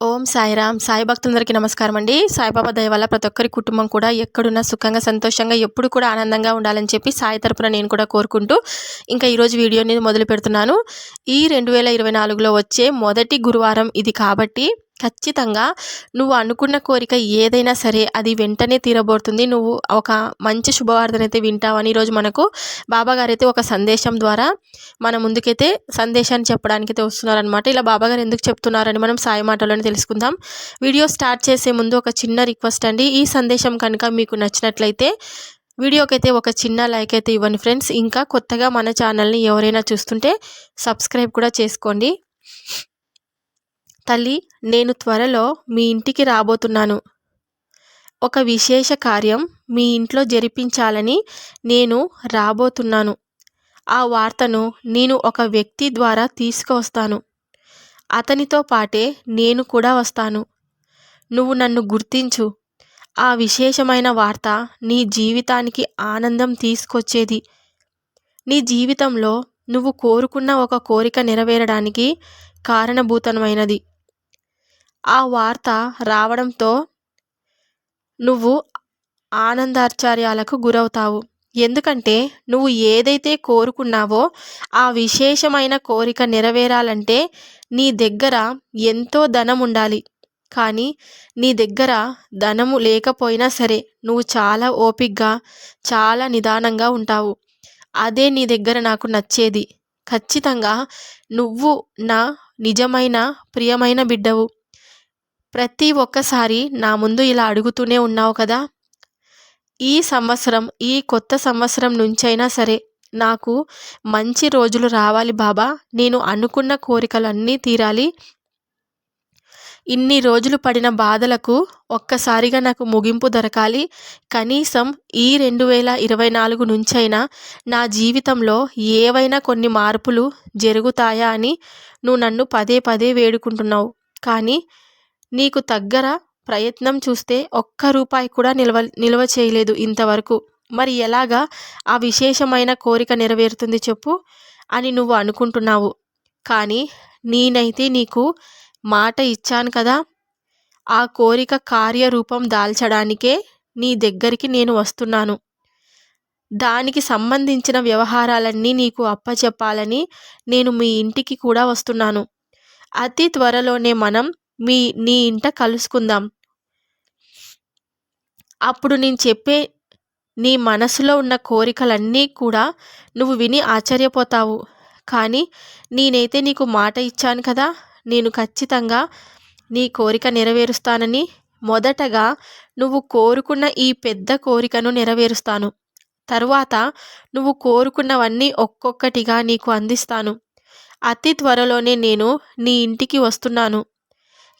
ఓం సాయిరామ్. సాయి భక్తులందరికీ నమస్కారం అండి. సాయిబాబా దయ వల్ల ప్రతి ఒక్కరి కుటుంబం కూడా ఎక్కడున్నా సుఖంగా సంతోషంగా ఎప్పుడు కూడా ఆనందంగా ఉండాలని చెప్పి సాయి తరపున నేను కూడా కోరుకుంటూ ఇంకా ఈరోజు వీడియోని మొదలు పెడుతున్నాను. ఈ రెండు వేల ఇరవై నాలుగులో వచ్చే మొదటి గురువారం ఇది కాబట్టి ఖచ్చితంగా నువ్వు అనుకున్న కోరిక ఏదైనా సరే అది వెంటనే తీరబోతుంది. నువ్వు ఒక మంచి శుభవార్తనైతే వింటావని ఈరోజు మనకు బాబాగారు అయితే ఒక సందేశం ద్వారా మన ముందుకైతే సందేశాన్ని చెప్పడానికి అయితే వస్తున్నారనమాట ఇలా బాబాగారు ఎందుకు చెప్తున్నారని మనం సాయి మాటలోనే తెలుసుకుందాం. వీడియో స్టార్ట్ చేసే ముందు ఒక చిన్న రిక్వెస్ట్ అండి. ఈ సందేశం కనుక మీకు నచ్చినట్లయితే వీడియోకి అయితే ఒక చిన్న లైక్ అయితే ఇవ్వండి ఫ్రెండ్స్. ఇంకా కొత్తగా మన ఛానల్ని ఎవరైనా చూస్తుంటే సబ్స్క్రైబ్ కూడా చేసుకోండి. తల్లి నేను త్వరలో మీ ఇంటికి రాబోతున్నాను. ఒక విశేష కార్యం మీ ఇంట్లో జరిపించాలని నేను రాబోతున్నాను. ఆ వార్తను నేను ఒక వ్యక్తి ద్వారా తీసుకువస్తాను. అతనితో పాటే నేను కూడా వస్తాను. నువ్వు నన్ను గుర్తించు. ఆ విశేషమైన వార్త నీ జీవితానికి ఆనందం తీసుకొచ్చేది. నీ జీవితంలో నువ్వు కోరుకున్న ఒక కోరిక నెరవేరడానికి కారణభూతమైనది. ఆ వార్త రావడంతో నువ్వు ఆనందాశ్చర్యాలకు గురవుతావు. ఎందుకంటే నువ్వు ఏదైతే కోరుకున్నావో ఆ విశేషమైన కోరిక నెరవేరాలంటే నీ దగ్గర ఎంతో ధనం ఉండాలి కానీ నీ దగ్గర ధనము లేకపోయినా సరే నువ్వు చాలా ఓపిగ్గా చాలా నిదానంగా ఉంటావు. అదే నీ దగ్గర నాకు నచ్చేది. ఖచ్చితంగా నువ్వు నా నిజమైన ప్రియమైన బిడ్డవు. ప్రతి ఒక్కసారి నా ముందు ఇలా అడుగుతూనే ఉన్నావు కదా. ఈ సంవత్సరం ఈ కొత్త సంవత్సరం నుంచైనా సరే నాకు మంచి రోజులు రావాలి బాబా. నేను అనుకున్న కోరికలన్నీ తీరాలి. ఇన్ని రోజులు పడిన బాధలకు ఒక్కసారిగా నాకు ముగింపు దొరకాలి. కనీసం ఈ రెండు వేల ఇరవై నాలుగు నుంచైనా నా జీవితంలో ఏవైనా కొన్ని మార్పులు జరుగుతాయా అని నువ్వు నన్ను పదే పదే వేడుకుంటున్నావు. కానీ నీకు దగ్గర ప్రయత్నం చూస్తే ఒక్క రూపాయి కూడా నిల్వ నిల్వ చేయలేదు ఇంతవరకు. మరి ఎలాగా ఆ విశేషమైన కోరిక నెరవేరుతుంది చెప్పు అని నువ్వు అనుకుంటున్నావు. కానీ నేనైతే నీకు మాట ఇచ్చాను కదా. ఆ కోరిక కార్యరూపం దాల్చడానికే నీ దగ్గరికి నేను వస్తున్నాను. దానికి సంబంధించిన వ్యవహారాలన్నీ నీకు అప్పచెప్పాలని నేను మీ ఇంటికి కూడా వస్తున్నాను. అతి త్వరలోనే మనం మీ నీ ఇంట కలుసుకుందాం. అప్పుడు నేను చెప్పే నీ మనసులో ఉన్న కోరికలన్నీ కూడా నువ్వు విని ఆశ్చర్యపోతావు. కానీ నేనైతే నీకు మాట ఇచ్చాను కదా నేను ఖచ్చితంగా నీ కోరిక నెరవేరుస్తానని మొదటగా నువ్వు కోరుకున్న ఈ పెద్ద కోరికను నెరవేరుస్తాను. తరువాత నువ్వు కోరుకున్నవన్నీ ఒక్కొక్కటిగా నీకు అందిస్తాను. అతి త్వరలోనే నేను నీ ఇంటికి వస్తున్నాను.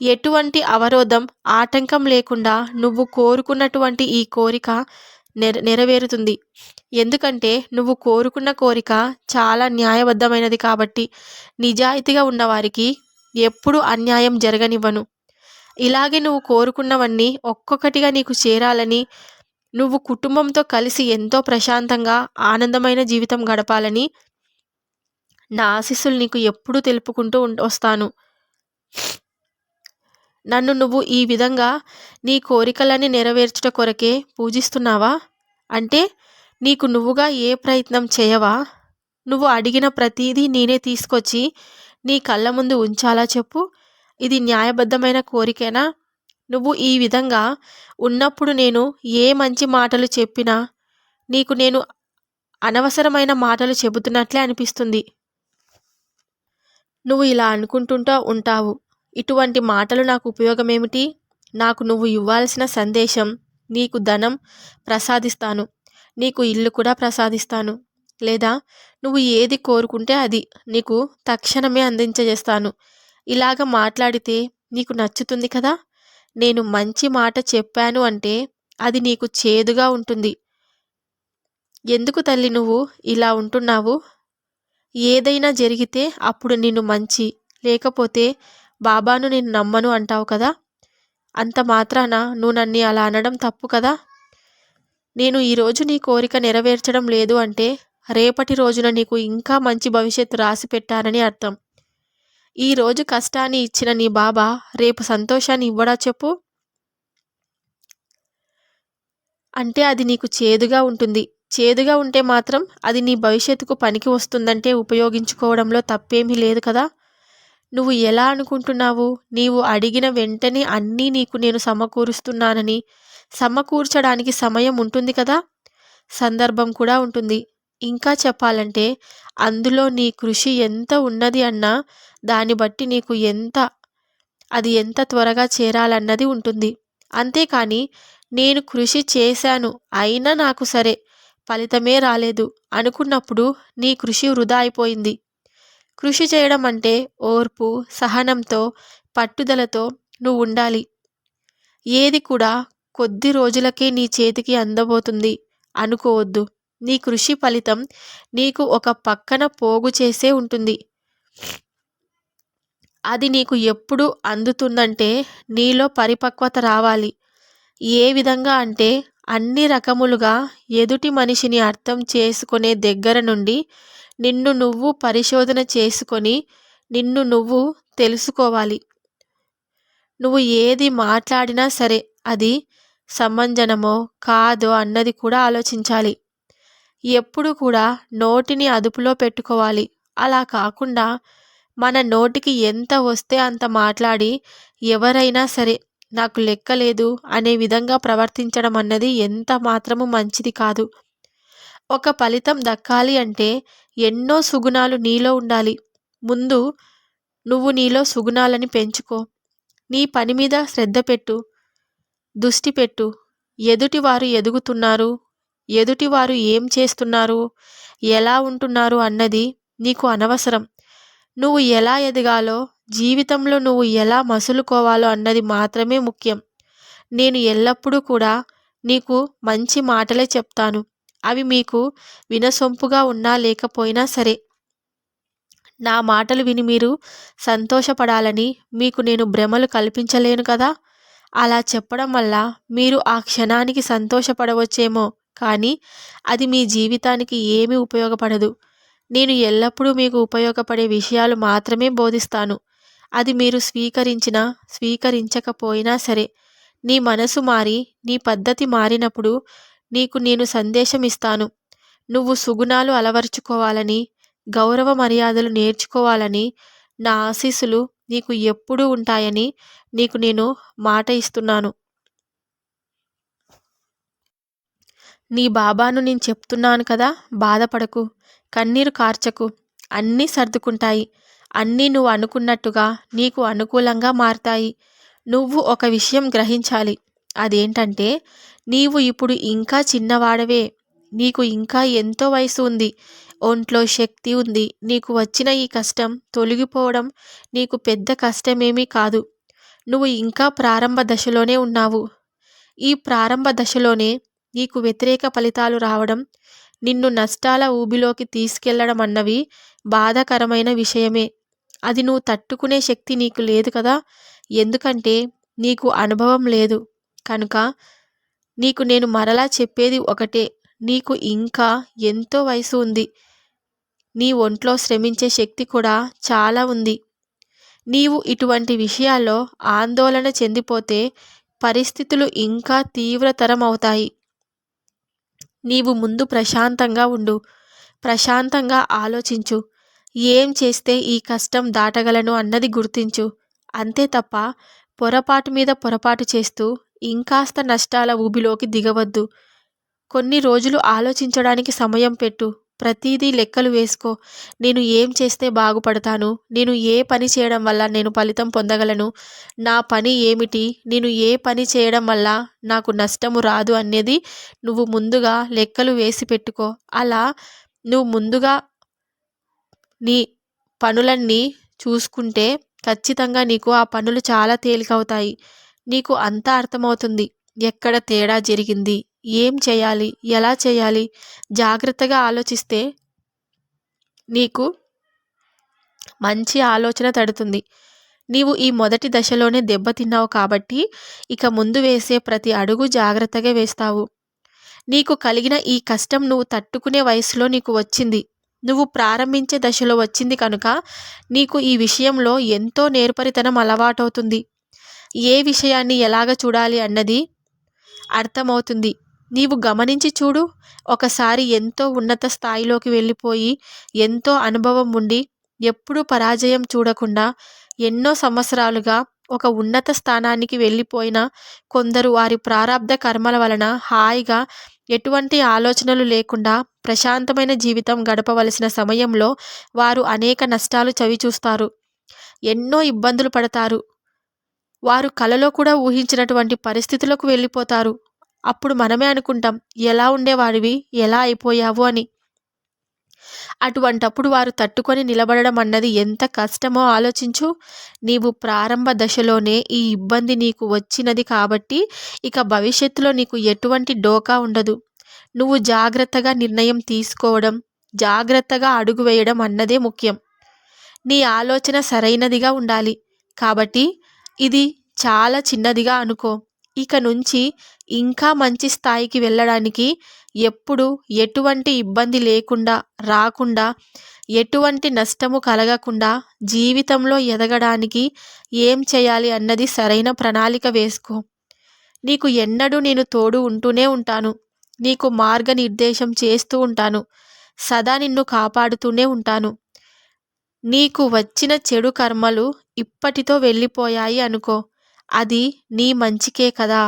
ఎటువంటి అవరోధం ఆటంకం లేకుండా నువ్వు కోరుకున్నటువంటి ఈ కోరిక నెర నెరవేరుతుంది. ఎందుకంటే నువ్వు కోరుకున్న కోరిక చాలా న్యాయబద్ధమైనది కాబట్టి నిజాయితీగా ఉన్నవారికి ఎప్పుడు అన్యాయం జరగనివ్వను. ఇలాగే నువ్వు కోరుకున్నవన్నీ ఒక్కొక్కటిగా నీకు చేరాలని నువ్వు కుటుంబంతో కలిసి ఎంతో ప్రశాంతంగా ఆనందమైన జీవితం గడపాలని నా ఆశీస్సులు నీకు ఎప్పుడూ తెలుపుకుంటూ వస్తాను. నన్ను నువ్వు ఈ విధంగా నీ కోరికలని నెరవేర్చుట కొరకే పూజిస్తున్నావా? అంటే నీకు నువ్వుగా ఏ ప్రయత్నం చేయవా? నువ్వు అడిగిన ప్రతీదీ నేనే తీసుకొచ్చి నీ కళ్ళ ముందు ఉంచాలా చెప్పు? ఇది న్యాయబద్ధమైన కోరికేనా? నువ్వు ఈ విధంగా ఉన్నప్పుడు నేను ఏ మంచి మాటలు చెప్పినా నీకు నేను అనవసరమైన మాటలు చెబుతున్నట్లే అనిపిస్తుంది. నువ్వు ఇలా అనుకుంటుంటూ ఉంటావు. ఇటువంటి మాటలు నాకు ఉపయోగమేమిటి? నాకు నువ్వు ఇవ్వాల్సిన సందేశం నీకు ధనం ప్రసాదిస్తాను. నీకు ఇల్లు కూడా ప్రసాదిస్తాను. లేదా నువ్వు ఏది కోరుకుంటే అది నీకు తక్షణమే అందించజేస్తాను. ఇలాగ మాట్లాడితే నీకు నచ్చుతుంది కదా? నేను మంచి మాట చెప్పాను అంటే అది నీకు చేదుగా ఉంటుంది. ఎందుకు తల్లి నువ్వు ఇలా ఉంటున్నావు? ఏదైనా జరిగితే అప్పుడు నిన్ను మంచి లేకపోతే బాబాను నేను నమ్మను అంటావు కదా? అంత మాత్రాన నువ్వు నన్ను అలా అనడం తప్పు కదా? నేను ఈరోజు నీ కోరిక నెరవేర్చడం లేదు అంటే రేపటి రోజున నీకు ఇంకా మంచి భవిష్యత్తు రాసి పెట్టానని అర్థం. ఈరోజు కష్టాన్ని ఇచ్చిన నీ బాబా రేపు సంతోషాన్ని ఇవ్వడా చెప్పు? అంటే అది నీకు చేదుగా ఉంటుంది. చేదుగా ఉంటే మాత్రం అది నీ భవిష్యత్తుకు పనికి వస్తుందంటే ఉపయోగించుకోవడంలో తప్పేమీ లేదు కదా? నువ్వు ఎలా అనుకుంటున్నావు? నీవు అడిగిన వెంటనే అన్నీ నీకు నేను సమకూరుస్తున్నానని. సమకూర్చడానికి సమయం ఉంటుంది కదా? సందర్భం కూడా ఉంటుంది. ఇంకా చెప్పాలంటే అందులో నీ కృషి ఎంత ఉన్నది అన్నా దాన్ని బట్టి నీకు ఎంత అది ఎంత త్వరగా చేరాలన్నది ఉంటుంది. అంతేకాని నేను కృషి చేశాను అయినా నాకు సరే ఫలితమే రాలేదు అనుకున్నప్పుడు నీ కృషి వృధా అయిపోయింది. కృషి చేయడం అంటే ఓర్పు సహనంతో పట్టుదలతో నువ్వు ఉండాలి ఏది కూడా కొద్ది రోజులకే నీ చేతికి అందబోతుంది. అనుకోవద్దు. నీ కృషి ఫలితం నీకు ఒక పక్కన పోగు చేసే ఉంటుంది. అది నీకు ఎప్పుడు అందుతుందంటే నీలో పరిపక్వత రావాలి. ఏ విధంగా అంటే అన్ని రకములుగా ఎదుటి మనిషిని అర్థం చేసుకునే దగ్గర నుండి నిన్ను నువ్వు పరిశోధన చేసుకొని నిన్ను నువ్వు తెలుసుకోవాలి. నువ్వు ఏది మాట్లాడినా సరే అది సమంజనమో కాదో అన్నది కూడా ఆలోచించాలి. ఎప్పుడు కూడా నోటిని అదుపులో పెట్టుకోవాలి. అలా కాకుండా మన నోటికి ఎంత వస్తే అంత మాట్లాడి ఎవరైనా సరే నాకు లెక్కలేదు అనే విధంగా ప్రవర్తించడం అన్నది ఎంత మాత్రము మంచిది కాదు. ఒక ఫలితం దక్కాలి అంటే ఎన్నో సుగుణాలు నీలో ఉండాలి. ముందు నువ్వు నీలో సుగుణాలని పెంచుకో. నీ పని మీద శ్రద్ధ పెట్టు. దృష్టి పెట్టు. ఎదుటివారు ఎదుగుతున్నారు. ఎదుటివారు ఏం చేస్తున్నారు? ఎలా ఉంటున్నారు అన్నది నీకు అనవసరం. నువ్వు ఎలా ఎదగాలో జీవితంలో నువ్వు ఎలా మసులుకోవాలో అన్నది మాత్రమే ముఖ్యం. నేను ఎల్లప్పుడూ కూడా నీకు మంచి మాటలే చెప్తాను. అవి మీకు వినసొంపుగా ఉన్నా లేకపోయినా సరే. నా మాటలు విని మీరు సంతోషపడాలని మీకు నేను భ్రమలు కల్పించలేను కదా? అలా చెప్పడం వల్ల మీరు ఆ క్షణానికి సంతోషపడవచ్చేమో కానీ అది మీ జీవితానికి ఏమీ ఉపయోగపడదు. నేను ఎల్లప్పుడూ మీకు ఉపయోగపడే విషయాలు మాత్రమే బోధిస్తాను. అది మీరు స్వీకరించినా స్వీకరించకపోయినా సరే నీ మనసు మారి నీ పద్ధతి మారినప్పుడు నీకు నేను సందేశం ఇస్తాను నువ్వు సుగుణాలు అలవర్చుకోవాలని గౌరవ మర్యాదలు నేర్చుకోవాలని నా ఆశీస్సులు నీకు ఎప్పుడూ ఉంటాయని నీకు నేను మాట ఇస్తున్నాను. నీ బాబాను నేను చెప్తున్నాను కదా బాధపడకు. కన్నీరు కార్చకు. అన్నీ సర్దుకుంటాయి. అన్నీ నువ్వు అనుకున్నట్టుగా నీకు అనుకూలంగా మారతాయి. నువ్వు ఒక విషయం గ్రహించాలి. అదేంటంటే నీవు ఇప్పుడు ఇంకా చిన్నవాడవే. నీకు ఇంకా ఎంతో వయసు ఉంది. ఒంట్లో శక్తి ఉంది. నీకు వచ్చిన ఈ కష్టం తొలగిపోవడం నీకు పెద్ద కష్టమేమీ కాదు. నువ్వు ఇంకా ప్రారంభ దశలోనే ఉన్నావు. ఈ ప్రారంభ దశలోనే నీకు వ్యతిరేక ఫలితాలు రావడం నిన్ను నష్టాల ఊబిలోకి తీసుకెళ్ళడం అన్నవి బాధాకరమైన విషయమే. అది నువ్వు తట్టుకునే శక్తి నీకు లేదు కదా? ఎందుకంటే నీకు అనుభవం లేదు. కనుక నీకు నేను మరలా చెప్పేది ఒకటే. నీకు ఇంకా ఎంతో వయసు ఉంది. నీ ఒంట్లో శ్రమించే శక్తి కూడా చాలా ఉంది. నీవు ఇటువంటి విషయాల్లో ఆందోళన చెందిపోతే పరిస్థితులు ఇంకా తీవ్రతరం అవుతాయి నీవు ముందు ప్రశాంతంగా ఉండు. ప్రశాంతంగా ఆలోచించు. ఏం చేస్తే ఈ కష్టం దాటగలను అన్నది గుర్తించు. అంతే తప్ప పొరపాటు మీద పొరపాటు చేస్తూ ఇంకాస్త నష్టాల ఊబిలోకి దిగవద్దు. కొన్ని రోజులు ఆలోచించడానికి సమయం పెట్టు. ప్రతిదీ లెక్కలు వేసుకో. నేను ఏం చేస్తే బాగుపడతాను? నేను ఏ పని చేయడం వల్ల నేను ఫలితం పొందగలను? నా పని ఏమిటి? నేను ఏ పని చేయడం వల్ల నాకు నష్టము రాదు అనేది నువ్వు ముందుగా లెక్కలు వేసి పెట్టుకో. అలా నువ్వు ముందుగా నీ పనులన్నీ చూసుకుంటే ఖచ్చితంగా నీకు ఆ పనులు చాలా తేలికవుతాయి. నీకు అంతా అర్థమవుతుంది. ఎక్కడ తేడా జరిగింది? ఏం చేయాలి? ఎలా చేయాలి? జాగ్రత్తగా ఆలోచిస్తే నీకు మంచి ఆలోచన తడుతుంది. నీవు ఈ మొదటి దశలోనే దెబ్బతిన్నావు కాబట్టి ఇక ముందు వేసే ప్రతి అడుగు జాగ్రత్తగా వేస్తావు. నీకు కలిగిన ఈ కష్టం నువ్వు తట్టుకునే వయసులో నీకు వచ్చింది. నువ్వు ప్రారంభించే దశలో వచ్చింది కనుక నీకు ఈ విషయంలో ఎంతో నేర్పరితనం అలవాటవుతుంది. ఏ విషయాన్ని ఎలాగ చూడాలి అన్నది అర్థమవుతుంది. నీవు గమనించి చూడు. ఒకసారి ఎంతో ఉన్నత స్థాయిలోకి వెళ్ళిపోయి ఎంతో అనుభవం ఉండి ఎప్పుడూ పరాజయం చూడకుండా ఎన్నో సంవత్సరాలుగా ఒక ఉన్నత స్థానానికి వెళ్ళిపోయిన కొందరు వారి ప్రారంధ కర్మల వలన హాయిగా ఎటువంటి ఆలోచనలు లేకుండా ప్రశాంతమైన జీవితం గడపవలసిన సమయంలో వారు అనేక నష్టాలు చవిచూస్తారు. ఎన్నో ఇబ్బందులు పడతారు. వారు కలలో కూడా ఊహించినటువంటి పరిస్థితులకు వెళ్ళిపోతారు. అప్పుడు మనమే అనుకుంటాం ఎలా ఉండేవాడివి ఎలా అయిపోయావు అని. అటువంటప్పుడు వారు తట్టుకొని నిలబడడం అన్నది ఎంత కష్టమో ఆలోచించు. నీవు ప్రారంభ దశలోనే ఈ ఇబ్బంది నీకు వచ్చినది కాబట్టి ఇక భవిష్యత్తులో నీకు ఎటువంటి డోకా ఉండదు. నువ్వు జాగ్రత్తగా నిర్ణయం తీసుకోవడం జాగ్రత్తగా అడుగు వేయడం అన్నదే ముఖ్యం. నీ ఆలోచన సరైనదిగా ఉండాలి. కాబట్టి ఇది చాలా చిన్నదిగా అనుకో. ఇక నుంచి ఇంకా మంచి స్థాయికి వెళ్ళడానికి ఎప్పుడు ఎటువంటి ఇబ్బంది లేకుండా రాకుండా ఎటువంటి నష్టము కలగకుండా జీవితంలో ఎదగడానికి ఏం చేయాలి అన్నది సరైన ప్రణాళిక వేసుకో. నీకు ఎన్నడూ నేను తోడు ఉంటూనే ఉంటాను. నీకు మార్గనిర్దేశం చేస్తూ ఉంటాను. సదా నిన్ను కాపాడుతూనే ఉంటాను. నీకు వచ్చిన చెడు కర్మలు ఇప్పటితో వెళ్ళిపోయాయి అనుకో. అది నీ మంచికే కదా.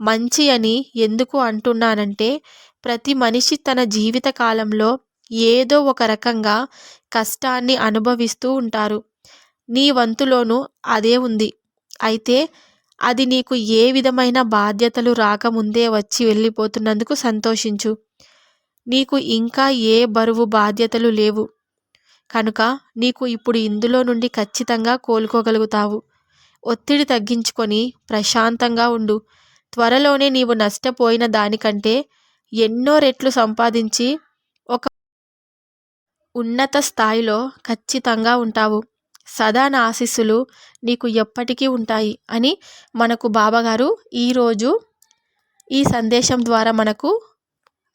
మంచి అని ఎందుకు అంటున్నానంటే ప్రతి మనిషి తన జీవిత కాలంలో ఏదో ఒక రకంగా కష్టాన్ని అనుభవిస్తూ ఉంటారు. నీ వంతులోనూ అదే ఉంది. అయితే అది నీకు ఏ విధమైన బాధ్యతలు రాకముందే వచ్చి వెళ్ళిపోతున్నందుకు సంతోషించు. నీకు ఇంకా ఏ బరువు బాధ్యతలు లేవు. కనుక నీకు ఇప్పుడు ఇందులో నుండి ఖచ్చితంగా కోలుకోగలుగుతావు. ఒత్తిడి తగ్గించుకొని ప్రశాంతంగా ఉండు. త్వరలోనే నీవు నష్టపోయిన దానికంటే ఎన్నో రెట్లు సంపాదించి ఒక ఉన్నత స్థాయిలో ఖచ్చితంగా ఉంటావు. సదా నా ఆశీస్సులు నీకు ఎప్పటికీ ఉంటాయి అని మనకు బాబాగారు ఈరోజు ఈ సందేశం ద్వారా మనకు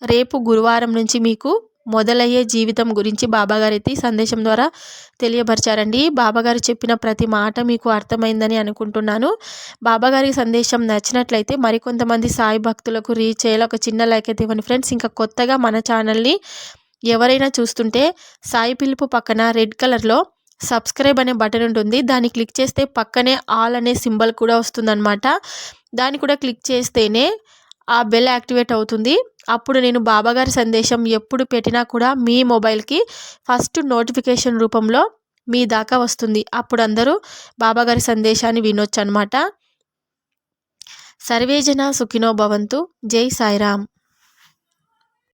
రేపు గురువారం నుంచి మీకు మొదలయ్యే జీవితం గురించి బాబాగారు అయితే ఈ సందేశం ద్వారా తెలియపరిచారండి. బాబాగారు చెప్పిన ప్రతి మాట మీకు అర్థమైందని అనుకుంటున్నాను. బాబాగారి సందేశం నచ్చినట్లయితే మరికొంతమంది సాయి భక్తులకు రీచ్ చేయాలి ఒక చిన్న లైక్ అయితే ఇవ్వండి ఫ్రెండ్స్. ఇంకా కొత్తగా మన ఛానల్ని ఎవరైనా చూస్తుంటే సాయి పిలుపు పక్కన రెడ్ కలర్లో సబ్స్క్రైబ్ అనే బటన్ ఉంటుంది. దాన్ని క్లిక్ చేస్తే పక్కనే ఆల్ అనే సింబల్ కూడా వస్తుందన్నమాట. దాన్ని కూడా క్లిక్ చేస్తేనే ఆ బెల్ యాక్టివేట్ అవుతుంది. అప్పుడు నేను బాబాగారి సందేశం ఎప్పుడు పెట్టినా కూడా మీ మొబైల్కి ఫస్ట్ నోటిఫికేషన్ రూపంలో మీ దాకా వస్తుంది. అప్పుడు అందరూ బాబాగారి సందేశాన్ని వినొచ్చు అనమాట సర్వేజన సుఖినో భవంతు. జై సాయిరామ్.